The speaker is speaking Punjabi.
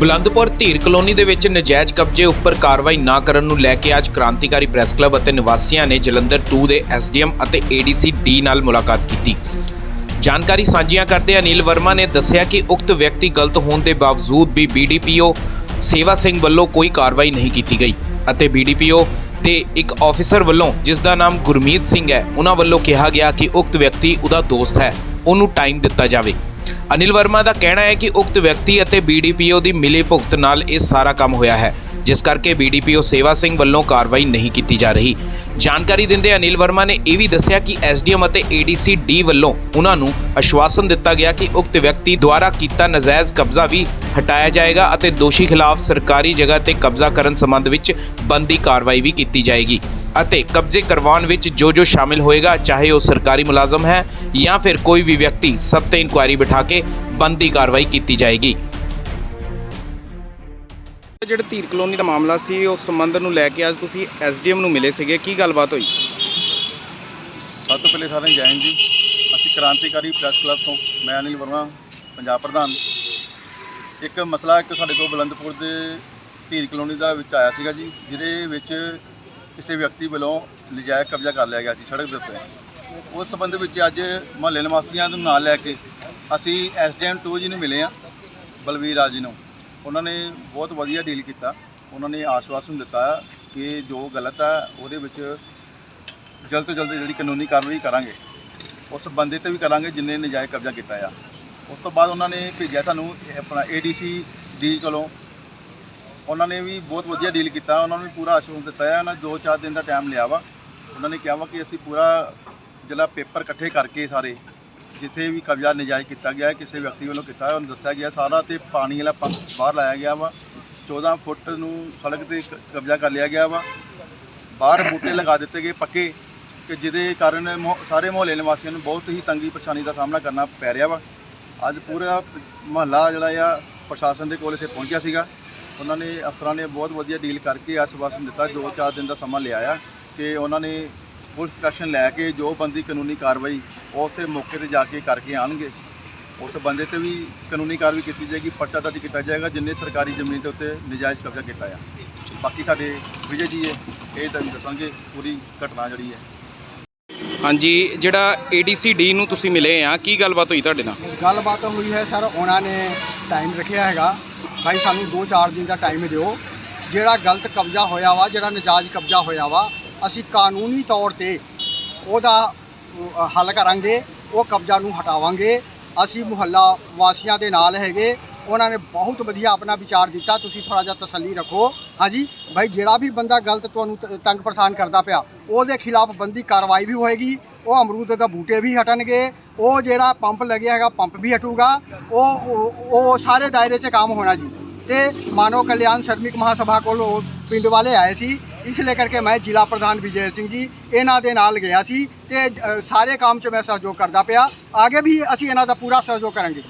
ਬੁਲੰਦਪੁਰ ਧੀਰ ਕਲੋਨੀ ਦੇ ਵਿੱਚ ਨਜਾਇਜ਼ ਕਬਜ਼ੇ ਉੱਪਰ ਕਾਰਵਾਈ ਨਾ ਕਰਨ ਨੂੰ ਲੈ ਕੇ ਅੱਜ ਕ੍ਰਾਂਤੀਕਾਰੀ ਪ੍ਰੈਸ ਕਲੱਬ ਅਤੇ ਨਿਵਾਸੀਆਂ ਨੇ ਜਲੰਧਰ 2 ਦੇ ਐਸਡੀਐਮ ਅਤੇ ਏਡੀਸੀ ਡੀ ਨਾਲ ਮੁਲਾਕਾਤ ਕੀਤੀ। ਜਾਣਕਾਰੀ ਸਾਂਝੀਆਂ ਕਰਦੇ ਅਨਿਲ ਵਰਮਾ ਨੇ ਦੱਸਿਆ ਕਿ ਉਕਤ ਵਿਅਕਤੀ ਗਲਤ ਹੋਣ ਦੇ ਬਾਵਜੂਦ ਵੀ ਬੀਡੀਪੀਓ ਸੇਵਾ ਸਿੰਘ ਵੱਲੋਂ ਕੋਈ ਕਾਰਵਾਈ ਨਹੀਂ ਕੀਤੀ ਗਈ ਅਤੇ ਬੀਡੀਪੀਓ ਤੇ ਇੱਕ ਆਫੀਸਰ ਵੱਲੋਂ, ਜਿਸ ਦਾ ਨਾਮ ਗੁਰਮੀਤ ਸਿੰਘ ਹੈ, ਉਹਨਾਂ ਵੱਲੋਂ ਕਿਹਾ ਗਿਆ ਕਿ ਉਕਤ ਵਿਅਕਤੀ ਉਹਦਾ ਦੋਸਤ ਹੈ, ਉਹਨੂੰ ਟਾਈਮ ਦਿੱਤਾ ਜਾਵੇ। ਅਨਿਲ ਵਰਮਾ ਦਾ ਕਹਿਣਾ ਹੈ ਕਿ ਉਕਤ ਵਿਅਕਤੀ ਅਤੇ ਬੀਡੀਪੀਓ ਦੀ ਮਿਲੀ ਭੁਗਤ ਨਾਲ ਇਹ ਸਾਰਾ ਕੰਮ ਹੋਇਆ ਹੈ, ਜਿਸ ਕਰਕੇ ਬੀਡੀਪੀਓ ਸੇਵਾ ਸਿੰਘ ਵੱਲੋਂ ਕਾਰਵਾਈ ਨਹੀਂ ਕੀਤੀ ਜਾ ਰਹੀ। ਜਾਣਕਾਰੀ ਦਿੰਦੇ ਅਨਿਲ ਵਰਮਾ ਨੇ ਇਹ ਵੀ ਦੱਸਿਆ ਕਿ ਐਸਡੀਐਮ ਅਤੇ ਏਡੀਸੀ ਡੀ ਵੱਲੋਂ ਉਹਨਾਂ ਨੂੰ ਆਸ਼ਵਾਸਨ ਦਿੱਤਾ ਗਿਆ ਕਿ ਉਕਤ ਵਿਅਕਤੀ ਦੁਆਰਾ ਕੀਤਾ ਨਜਾਇਜ਼ ਕਬਜ਼ਾ ਵੀ ਹਟਾਇਆ ਜਾਏਗਾ ਅਤੇ ਦੋਸ਼ੀ ਖਿਲਾਫ ਸਰਕਾਰੀ ਜਗ੍ਹਾ ਤੇ ਕਬਜ਼ਾ ਕਰਨ ਸੰਬੰਧ ਵਿੱਚ ਬੰਦੀ ਕਾਰਵਾਈ ਵੀ ਕੀਤੀ ਜਾਏਗੀ। ਅਤੇ ਕਬਜ਼ੇ ਕਰਵਾਉਣ ਵਿੱਚ ਜੋ ਜੋ ਸ਼ਾਮਿਲ ਹੋਏਗਾ ਚਾਹੇ ਉਹ ਸਰਕਾਰੀ ਮੁਲਾਜ਼ਮ ਹੈ ਜਾਂ ਫਿਰ ਕੋਈ ਵੀ ਵਿਅਕਤੀ ਸਭ ਤੇ ਇਨਕੁਆਇਰੀ ਬਿਠਾ ਕੇ ਬੰਦੀ ਕਾਰਵਾਈ ਕੀਤੀ ਜਾਏਗੀ। ਜਿਹੜਾ ਧੀਰ ਕਲੋਨੀ ਦਾ ਮਾਮਲਾ ਸੀ ਉਸ ਸੰਬੰਧ ਨੂੰ ਲੈ ਕੇ ਅੱਜ ਤੁਸੀਂ ਐਸਡੀਐਮ ਨੂੰ ਮਿਲੇ ਸੀਗੇ। ਕੀ ਗੱਲਬਾਤ ਹੋਈ? ਸਭ ਤੋਂ ਪਹਿਲੇ ਸਾਰਿਆਂ ਨੂੰ ਜੈ ਹਿੰਦ ਜੀ। ਅਸੀਂ ਕ੍ਰਾਂਤੀਕਾਰੀ ਪ੍ਰੈਸ ਕਲੱਬ ਤੋਂ ਮੈਂ ਅਨਿਲ ਵਰਮਾ ਪੰਜਾਬ ਪ੍ਰਧਾਨ। ਇੱਕ ਮਸਲਾ ਇੱਕ ਸਾਡੇ ਕੋਲ ਬਲੰਦਪੁਰ ਦੇ ਧੀਰ ਕਲੋਨੀ ਦਾ ਵਿੱਚ ਆਇਆ ਸੀਗਾ ਜੀ ਜਿਹਦੇ ਵਿੱਚ ਕਿਸੇ ਵਿਅਕਤੀ ਵੱਲੋਂ ਨਜਾਇਜ਼ ਕਬਜ਼ਾ ਕਰ ਲਿਆ ਗਿਆ ਸੀ ਸੜਕ ਦੇ ਉੱਤੇ। ਉਸ ਸੰਬੰਧ ਵਿੱਚ ਅੱਜ ਮੁਹੱਲੇ ਨਿਵਾਸੀਆਂ ਨੂੰ ਨਾਲ ਲੈ ਕੇ ਅਸੀਂ ਐਸਡੀਐਮ 2 ਜੀ ਨੂੰ ਮਿਲੇ ਆ ਬਲਵੀਰ ਰਾਜ ਜੀ ਨੂੰ। ਉਹਨਾਂ ਨੇ ਬਹੁਤ ਵਧੀਆ ਡੀਲ ਕੀਤਾ। ਉਹਨਾਂ ਨੇ ਆਸ਼ਵਾਸਨ ਦਿੱਤਾ ਕਿ ਜੋ ਗਲਤ ਆ ਉਹਦੇ ਵਿੱਚ ਜਲਦ ਤੋਂ ਜਲਦ ਜਿਹੜੀ ਕਾਨੂੰਨੀ ਕਾਰਵਾਈ ਕਰਾਂਗੇ। ਉਸ ਬੰਦੇ ਤੇ ਵੀ ਕਰਾਂਗੇ ਜਿਨੇ ਨਜਾਇਜ਼ ਕਬਜ਼ਾ ਕੀਤਾ ਆ। ਉਸ ਤੋਂ ਬਾਅਦ ਉਹਨਾਂ ਨੇ ਭੇਜਿਆ ਸਾਨੂੰ ਇਹ ਆਪਣਾ ਏਡੀਸੀ ਡੀ ਕੋਲੋਂ ਉਹਨਾਂ ਨੇ ਵੀ ਬਹੁਤ ਵਧੀਆ ਡੀਲ ਕੀਤਾ, ਉਹਨਾਂ ਨੂੰ ਵੀ ਪੂਰਾ ਆਸ਼ਵਾਸਨ ਦਿੱਤਾ ਹੈ ਉਹਨਾਂ 2-4 ਦਿਨ ਦਾ ਟਾਈਮ ਲਿਆ ਵਾ। ਉਹਨਾਂ ਨੇ ਕਿਹਾ ਵਾ ਕਿ ਅਸੀਂ ਪੂਰਾ ਜਿਹੜਾ ਪੇਪਰ ਇਕੱਠੇ ਕਰਕੇ ਸਾਰੇ, ਜਿੱਥੇ ਵੀ ਕਬਜ਼ਾ ਨਜਾਇਜ਼ ਕੀਤਾ ਗਿਆ, ਕਿਸੇ ਵਿਅਕਤੀ ਵੱਲੋਂ ਕੀਤਾ ਉਹਨੂੰ ਦੱਸਿਆ ਗਿਆ, ਸਾਰਾ ਤੇ ਪਾਣੀ ਵਾਲਾ ਪੰਪ ਬਾਹਰ ਲਾਇਆ ਗਿਆ ਵਾ। 14 ਫੁੱਟ ਨੂੰ ਸੜਕ ਤੇ ਕ- ਕਬਜ਼ਾ ਕਰ ਲਿਆ ਗਿਆ ਵਾ। ਬਾਹਰ ਬੂਟੇ ਲਗਾ ਦਿੱਤੇ ਗਏ ਪੱਕੇ ਕਿ ਜਿਹਦੇ ਕਾਰਨ ਮੁਹ- ਸਾਰੇ ਮੁਹੱਲੇ ਨਿਵਾਸੀਆਂ ਨੂੰ ਬਹੁਤ ਹੀ ਤੰਗੀ ਪਰੇਸ਼ਾਨੀ ਦਾ ਸਾਹਮਣਾ ਕਰਨਾ ਪੈ ਰਿਹਾ ਵਾ। ਅੱਜ ਪੂਰਾ ਮਹੱਲਾ ਜਿਹੜਾ ਆ, ਪ੍ਰਸ਼ਾਸਨ ਦੇ ਕੋਲ ਇੱਥੇ ਪਹੁੰਚਿਆ ਸੀਗਾ। ਉਹਨਾਂ ਨੇ ਅਫਸਰਾਂ ਨੇ ਬਹੁਤ ਵਧੀਆ ਡੀਲ ਕਰਕੇ ਆਸ਼ਵਾਸਨ ਦਿੱਤਾ ਜੋ ਚਾਰ ਦਿਨ ਦਾ ਸਮਾਂ ਲਿਆ ਆ ਕਿ ਉਹਨਾਂ ਨੇ ਪੁਲਿਸ ਪ੍ਰੋਟੈਕਸ਼ਨ ਲੈ ਕੇ ਜੋ ਬੰਦੀ ਕਾਨੂੰਨੀ ਕਾਰਵਾਈ ਉਹ ਉੱਥੇ ਮੌਕੇ ਤੇ ਜਾ ਕੇ ਕਰਕੇ ਆਣਗੇ ਉਸ ਬੰਦੇ ਤੇ ਵੀ ਕਾਨੂੰਨੀ ਕਾਰਵਾਈ ਕੀਤੀ ਜਾਏਗੀ ਪਰਚਾ ਦਰਜ ਕੀਤਾ ਜਾਏਗਾ ਜਿੰਨੇ ਸਰਕਾਰੀ ਜ਼ਮੀਨ ਦੇ ਉੱਤੇ ਨਜਾਇਜ਼ ਕਬਜ਼ਾ ਕੀਤਾ ਆ। ਬਾਕੀ ਸਾਡੇ ਵਿਜੇ ਜੀ ਹੈ ਇਹ ਤੁਹਾਨੂੰ ਦੱਸਾਂਗੇ ਪੂਰੀ ਘਟਨਾ ਜਿਹੜੀ ਹੈ। ਹਾਂਜੀ ਜਿਹੜਾ ਏਡੀਸੀ ਡੀ ਨੂੰ ਤੁਸੀਂ ਮਿਲੇ ਆ ਕੀ ਗੱਲਬਾਤ ਹੋਈ ਤੁਹਾਡੇ ਨਾਲ? ਗੱਲਬਾਤ ਹੋਈ ਹੈ ਸਰ ਉਹਨਾਂ ਨੇ ਟਾਈਮ ਰੱਖਿਆ ਹੈਗਾ। ਭਾਈ ਸਾਨੂੰ 2-4 ਦਿਨ ਦਾ ਟਾਈਮ ਦਿਓ। ਜਿਹੜਾ ਗਲਤ ਕਬਜ਼ਾ ਹੋਇਆ ਵਾ, ਜਿਹੜਾ ਨਜਾਇਜ਼ ਕਬਜ਼ਾ ਹੋਇਆ ਵਾ, ਅਸੀਂ ਕਾਨੂੰਨੀ ਤੌਰ ਤੇ ਉਹਦਾ ਹੱਲ ਕਰਾਂਗੇ, ਉਹ ਕਬਜ਼ਾ ਨੂੰ ਹਟਾਵਾਂਗੇ। ਅਸੀਂ ਮੁਹੱਲਾ ਵਾਸੀਆਂ ਦੇ ਨਾਲ ਹੈਗੇ। ਉਹਨਾਂ ਨੇ ਬਹੁਤ ਵਧੀਆ ਆਪਣਾ ਵਿਚਾਰ ਦਿੱਤਾ। ਤੁਸੀਂ ਥੋੜਾ ਜਿਹਾ ਤਸੱਲੀ ਰੱਖੋ। ਹਾਂਜੀ ਭਾਈ ਜਿਹੜਾ ਵੀ ਬੰਦਾ ਗਲਤ ਤੁਹਾਨੂੰ ਤ- ਤੰਗ ਪਰੇਸ਼ਾਨ ਕਰਦਾ ਪਿਆ, ਉਹਦੇ ਖਿਲਾਫ ਬੰਦੀ ਕਾਰਵਾਈ ਵੀ ਹੋਏਗੀ। ਉਹ ਅਮਰੂਦ ਦਾ ਬੂਟੇ ਵੀ ਹਟਣਗੇ। ਉਹ ਜਿਹੜਾ ਪੰਪ ਲੱਗਿਆ ਹੈਗਾ, ਪੰਪ ਵੀ ਹਟੂਗਾ। ਉਹ, ਉਹ- ਸਾਰੇ ਦਾਇਰੇ 'ਚ ਕੰਮ ਹੋਣਾ ਜੀ। ਤੇ ਮਾਨਵ ਕਲਿਆਣ ਸ਼ਰਮਿਕ ਮਹਾਸਭਾ ਕੋਲ ਉਹ ਪਿੰਡ ਵਾਲੇ ਆਏ ਸੀ। ਇਸ ਲੈ ਕਰਕੇ ਮੈਂ ਜ਼ਿਲ੍ਹਾ ਪ੍ਰਧਾਨ ਵਿਜੇ ਸਿੰਘ ਜੀ ਇਹਨਾਂ ਦੇ ਨਾਲ ਗਿਆ ਸੀ। ਤੇ ਸਾਰੇ ਕੰਮ 'ਚ ਮੈਂ ਸਹਿਯੋਗ ਕਰਦਾ ਪਿਆ। ਅੱਗੇ ਵੀ ਅਸੀਂ ਇਹਨਾਂ ਦਾ ਪੂਰਾ ਸਹਿਯੋਗ ਕਰਾਂਗੇ